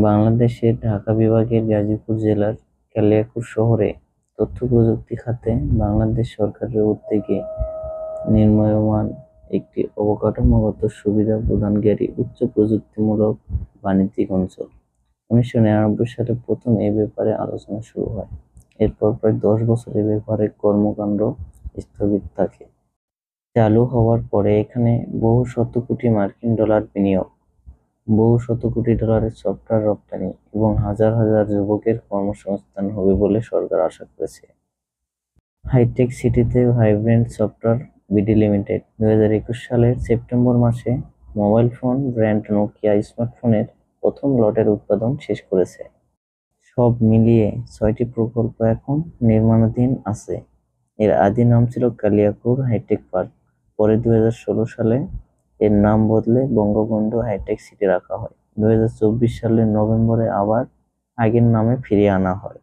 বাংলাদেশের ঢাকা বিভাগের গাজীপুর জেলার কালিয়াকৈর শহরে তথ্য প্রযুক্তি খাতে বাংলাদেশ সরকারের উদ্যোগে নির্মায়মান একটি অবকাঠামোগত সুবিধা প্রদানকারী উচ্চ প্রযুক্তিমূলক বাণিজ্যিক অঞ্চল। উনিশশো নিরানব্বই সালে প্রথম এ ব্যাপারে আলোচনা শুরু হয়। এরপর প্রায় দশ বছর এ ব্যাপারে কর্মকাণ্ড স্থগিত থাকে। চালু হওয়ার পরে এখানে বহু শত কোটি মার্কিন ডলার বিনিয়োগ, বহু শত কোটি ডলারের সফটওয়্যার রপ্তানি এবং হাজার হাজার যুবকের কর্মসংস্থান হবে বলে সরকার আশা করেছে হাইটেক সিটিতে ভাইব্রেন্ট সফটওয়্যার বিডি লিমিটেড দুই হাজার একুশ সালের সেপ্টেম্বর মাসে মোবাইল ফোন ব্র্যান্ড নোকিয়া স্মার্টফোনের প্রথম লটের উৎপাদন শেষ করেছে। সব মিলিয়ে ছয়টি প্রকল্প এখন নির্মাণাধীন আছে। এর আদি নাম ছিল কালিয়াকৈর হাইটেক পার্ক। পরে দু হাজার ষোলো সালে এর নাম বদলে বঙ্গবন্ধু হাইটেক সিটি রাখা হয়। দুই হাজার চব্বিশ সালের নভেম্বরে আবার আগের নামে ফিরিয়ে আনা হয়।